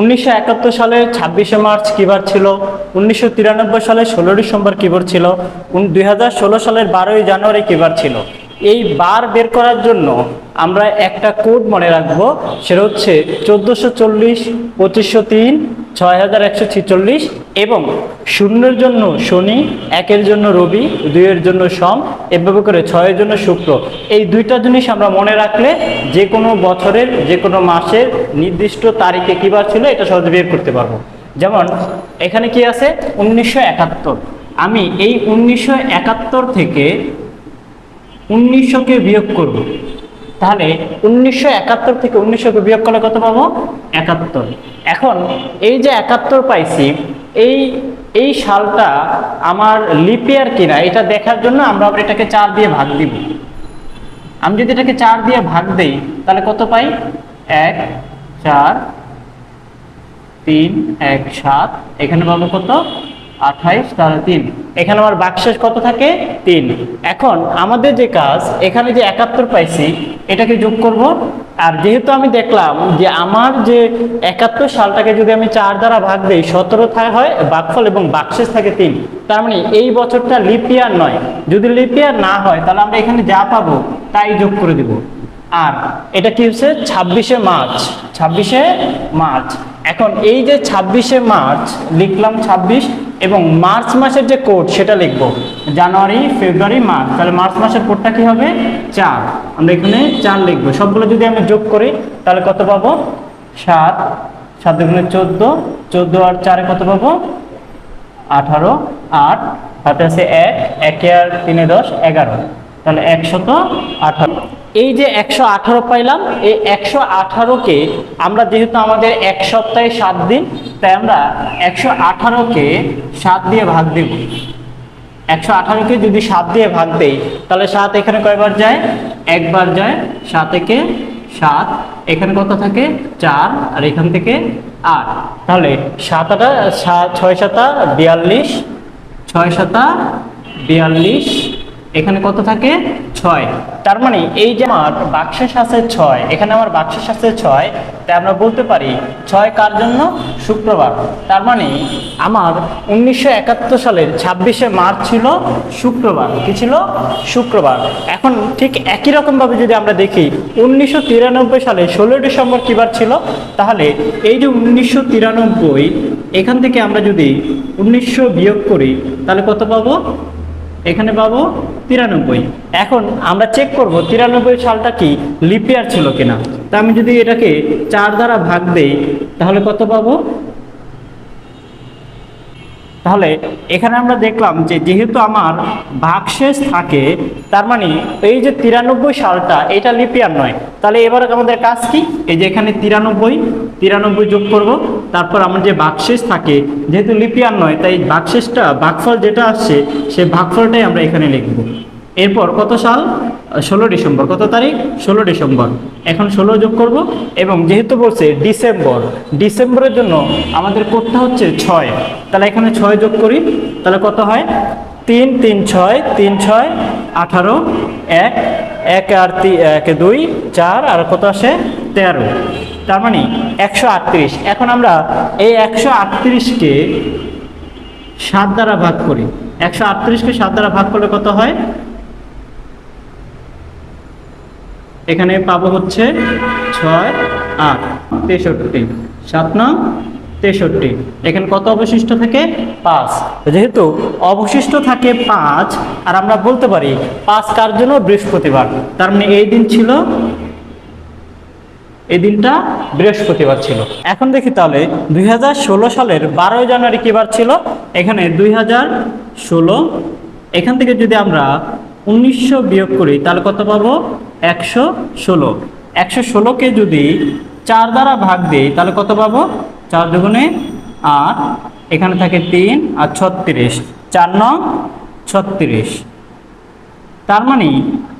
উনিশশো একাত্তর সালে ছাব্বিশে মার্চ কিবার ছিল? উনিশশো তিরানব্বই সালে ষোলো ডিসেম্বর কিবার ছিল? দুই হাজার ষোলো সালের বারোই জানুয়ারি কিবার ছিল? এই বার বের করার জন্য আমরা একটা কোড মনে রাখব, সেটা হচ্ছে চোদ্দোশো চল্লিশ, পঁচিশশো তিন, ছয় হাজার একশো ছেচল্লিশ এবং শূন্যের জন্য শনি, একের জন্য রবি, দুইয়ের জন্য সম এভাবে করে ছয়ের জন্য শুক্র এই দুইটা জিনিস আমরা মনে রাখলে যে কোনো বছরের, যে কোনো মাসের নির্দিষ্ট তারিখে কিবার ছিল এটা সহজে বের করতে পারব। যেমন, এখানে কি আছে? উনিশশো একাত্তর। আমি এই উনিশশো একাত্তর থেকে উনিশশোকে বিয়োগ করব। তাহলে উনিশশো একাত্তর থেকে উনিশশোকে বিয়োগ করলে কত পাবো? একাত্তর। এখন এই যে একাত্তর পাইছি, এই এই সালটা আমার লিপিয়ার কিনা, এটা দেখার জন্য আমরা এটাকে চার দিয়ে ভাগ দিব। আমি যদি এটাকে চার দিয়ে ভাগ দেই, তাহলে কত পাই? এক, চার, তিন, এক, সাত। এখানে পাবো কত? আঠাইশ, তাহলে তিন। এখানে আমার বাক্সেস কত থাকে? তিন। এখন আমাদের যে কাজ, এখানে যে একাত্তর পাইছি, এটাকে যোগ করব আর যেহেতু আমি দেখলাম যে আমার যে একাত্তর সালটাকে যদি আমি চার দ্বারা ভাগ দিই, সতেরো থাকে হয়, বাকফল এবং বাক্সেস থাকে তিন। তার মানে এই বছরটা লিপিয়ার নয়। যদি লিপিয়ার না হয়, তাহলে আমরা এখানে যা পাবো, তাই যোগ করে দিব। আর এটা কি হচ্ছে? ছাব্বিশে মার্চ। ছাব্বিশে মার্চ। এখন এই যে ছাব্বিশে মার্চ, লিখলাম ছাব্বিশ এবং মার্চ মাসের যে কোড, সেটা লিখব। জানুয়ারি, ফেব্রুয়ারি, মার্চ। তাহলে মার্চ মাসের কোডটা কি হবে? চার। আমরা এখানে চার লিখব। সবগুলো যদি আমি যোগ করি, তাহলে কত পাবো? সাত। সাত দুগুণে চোদ্দ। চোদ্দ আর চারে কত পাবো? আঠারো। আট। হাতে আছে এক। একে আর তিনে দশ। এগারো। তাহলে একশত আঠারো। এই যে একশো আঠারো পাইলাম, এই একশো আঠারোকে আমরা যেহেতু আমাদের এক সপ্তাহে সাত দিন, তাই আমরা একশো আঠারোকে সাত দিয়ে ভাগ দিব। একশো আঠারোকে যদি সাত দিয়ে ভাগ দেই, তাহলে সাত এখানে কয়বার যায়? একবার যায়, সাত একে সাত। এখানে কত থাকে? চার, আর এখান থেকে আট। তাহলে সাত আটা, সাত, ছয় সাতা, বিয়াল্লিশ, ছয় সাতা, বিয়াল্লিশ এখানে কত থাকে? ছয়। তার মানে এই যে আমার বাক্সের আছে ছয়, এখানে আমার বাক্সের আছে ছয়, তাই আমরা বলতে পারি ছয় কার জন্য? শুক্রবার। তার মানে আমার উনিশশো একাত্তর সালের ছাব্বিশে মার্চ ছিল শুক্রবার। কি ছিল? শুক্রবার। এখন ঠিক একই রকমভাবে যদি আমরা দেখি, উনিশশো তিরানব্বই সালে ষোলো ডিসেম্বর কিবার ছিল? তাহলে এই যে উনিশশো তিরানব্বই, এখান থেকে আমরা যদি উনিশশো বিয়োগ করি, তাহলে কত পাবো? এখানে পাবো তিরানব্বই। এখন আমরা চেক করব তিরানব্বই সালটা কি লিপিয়ার ছিল কিনা। তা আমি যদি এটাকে চার দ্বারা ভাগ দেই, তাহলে কত পাবো? তাহলে এখানে আমরা দেখলাম যে যেহেতু আমার ভাগশেষ থাকে, তার মানে এই যে তিরানব্বই সালটা, এটা লিপিয়ার নয়। তাহলে এবার আমাদের কাজ কি? এই যে এখানে তিরানব্বই তিরানব্বই যোগ করব তারপর আমার যে ভাগশেষ থাকে, যেহেতু লিপিয়ার নয়, তাই ভাগশেষটা ভাগফল যেটা আসছে সেই ভাগফলটাই আমরা এখানে লিখব। এরপর কত সাল? ষোলো ডিসেম্বর। কত তারিখ? ষোলো ডিসেম্বর। এখন ষোলো যোগ করব, এবং যেহেতু বলছে ডিসেম্বর, ডিসেম্বরের জন্য আমাদের কোডটা হচ্ছে ছয়। তাহলে এখানে ছয় যোগ করি, তাহলে কত হয়? তিন তিন, ছয় তিন, ছয়, আঠারো, এক এক আর এক দুই, চার, আর কত আসে? তেরো। তার মানে একশো আটত্রিশ। এখন আমরা এই একশো আটত্রিশকে সাত দ্বারা ভাগ করি। একশো আটত্রিশকে সাত দ্বারা ভাগ করলে কত হয়? এখানে পাবো হচ্ছে ছয় আট। তেষট্টি। সাত নং তেষট্টি। এখানে কত অবশিষ্ট থাকে? পাঁচ। যেহেতু অবশিষ্ট থাকে পাঁচ, আর আমরা বলতে পারি পাঁচ কার জন্য বৃহস্পতিবার? তার মানে এই দিন ছিল এই দিনটা বৃহস্পতিবার ছিল। এখন দেখি তাহলে দুই হাজার ষোলো সালের বারোই জানুয়ারি কি বার ছিল? এখানে দুই ষোলো। এখান থেকে যদি আমরা উনিশশো বিয়োগ করি, তাহলে কত পাবো? একশো ষোলো। একশো ষোলোকে যদি চার দ্বারা ভাগ দিই, তাহলে কত পাবো? চার দুগুণে আট। এখানে থাকে তিন আর ছত্রিশ। চার নং ছত্রিশ। তার মানে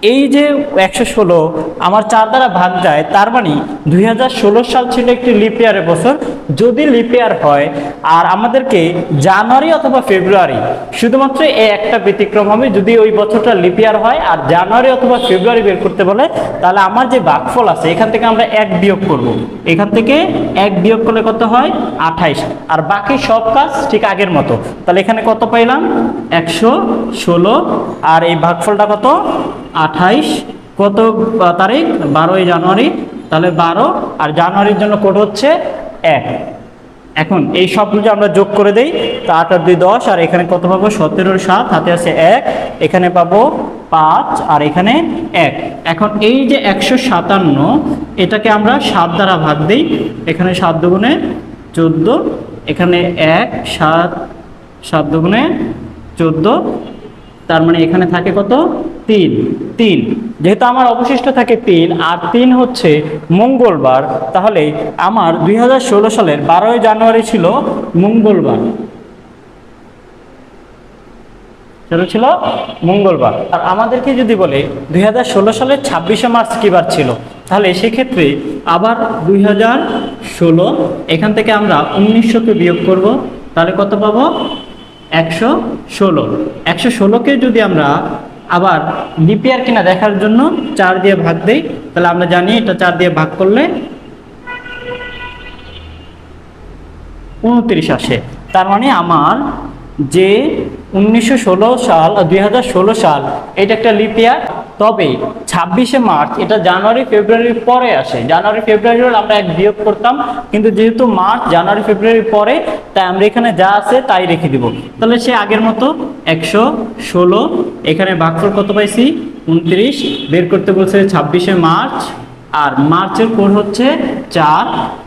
এই যে একশো ষোলো আমার চার দ্বারা ভাগ যায়, তার মানে দুই হাজার ষোলো সাল ছিল একটি লিপিয়ারের বছর। যদি লিপিয়ার হয়, আর আমাদেরকে জানুয়ারি অথবা ফেব্রুয়ারি, শুধুমাত্র এই একটা ব্যতিক্রম হবে, যদি ওই বছরটা লিপিয়ার হয় আর জানুয়ারি অথবা ফেব্রুয়ারি বের করতে বলে, তাহলে আমার যে ভাগফল আছে, এখান থেকে আমরা এক বিয়োগ করব। এখান থেকে এক বিয়োগ করলে কত হয়? আঠাইশ। আর বাকি সব কাজ ঠিক আগের মতো। তাহলে এখানে কত পাইলাম? একশো ষোলো। আর এই ভাগফলটা কত? আঠাইশ, কত তারিখ? বারোই জানুয়ারি। তাহলে বারো, আর জানুয়ারির জন্য কোড হচ্ছে এক। এখন এই সবগুলো আমরা যোগ করে দেই, তা আট আর দুই দশ, আর এখানে কত পাবো? সতেরোর সাত, হাতে আছে এক। এখানে পাবো পাঁচ, আর এখানে এক। এখন এই যে একশো সাতান্ন, এটাকে আমরা সাত দ্বারা ভাগ দিই। এখানে সাত দুগুণে চোদ্দ, এখানে এক, সাত সাত দুগুণে চোদ্দ। তার মানে এখানে থাকে কত? তিন তিন। যেহেতু আমার অবশিষ্ট থাকে তিন, আর তিন হচ্ছে মঙ্গলবার, তাহলে আমার দুই হাজার ষোলো সালের বারোই জানুয়ারি ছিল মঙ্গলবার। সেটা ছিল? মঙ্গলবার। আর আমাদেরকে যদি বলে দুই হাজার ষোলো সালের ছাব্বিশে মার্চ কী বার ছিল, তাহলে সেক্ষেত্রে আবার দুই ষোলো, এখান থেকে আমরা উনিশশোকে বিয়োগ করব, তাহলে কত পাবো? একশো ষোলো। একশো ষোলোকে যদি আমরা আবার লিপিয়ার কিনা দেখার জন্য চার দিয়ে ভাগ দেই। তাহলে আমরা জানি এটা চার দিয়ে ভাগ করলে উনত্রিশ আসে। তার মানে আমার যে উনিশশো ষোলো সাল, দুই হাজার ষোলো সাল, এটা একটা লিপিয়ার তবে ছাব্বিশে মার্চ, এটা জানুয়ারি, ফেব্রুয়ারির পরে আসে। জানুয়ারি, ফেব্রুয়ারি হলে আমরা এক বিয়োগ করতাম, কিন্তু যেহেতু মার্চ, জানুয়ারি, ফেব্রুয়ারির পরে, তাই আমরা এখানে যা আছে তাই রেখে দিব। তাহলে সে আগের মতো একশো ষোলো, এখানে ভাগফল কত পাইছি? উনত্রিশ, বের করতে বলছে ছাব্বিশে মার্চ, আর মার্চের কোড হচ্ছে চার,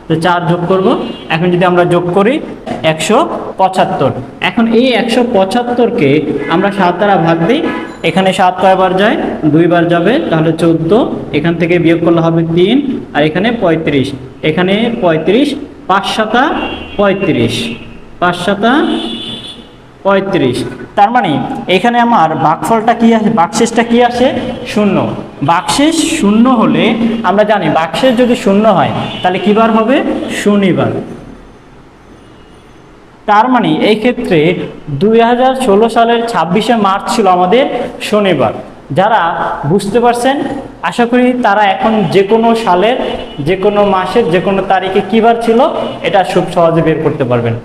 তো চার যোগ করব। এখন যদি আমরা যোগ করি, একশো পঁচাত্তর। এখন এই একশো পঁচাত্তরকে আমরা সাত দ্বারা ভাগ দিই এখানে সাত কয়বার যায় দুইবার যাবে, তাহলে চোদ্দ। এখান থেকে বিয়োগ করলে হবে তিন, আর এখানে পঁয়ত্রিশ। এখানে পঁয়ত্রিশ, পাঁচ সাতা পঁয়ত্রিশ। পাঁচ সাতা পঁয়ত্রিশ। তার মানে এখানে আমার বাকফলটা কি আসে? বাকশেষটা কি আসে? শূন্য। বাকশেষ শূন্য হলে আমরা জানি, বাকশেষ যদি শূন্য হয়, তাহলে কিবার হবে? শনিবার তার মানে এই ক্ষেত্রে দুই হাজার ষোলো সালের ছাব্বিশে মার্চ ছিল আমাদের শনিবার। যারা বুঝতে পারছেন, আশা করি তারা এখন যে কোনো সালের, যে কোনো মাসের, যে কোনো তারিখে কী বার ছিল, এটা খুব সহজে বের করতে পারবেন।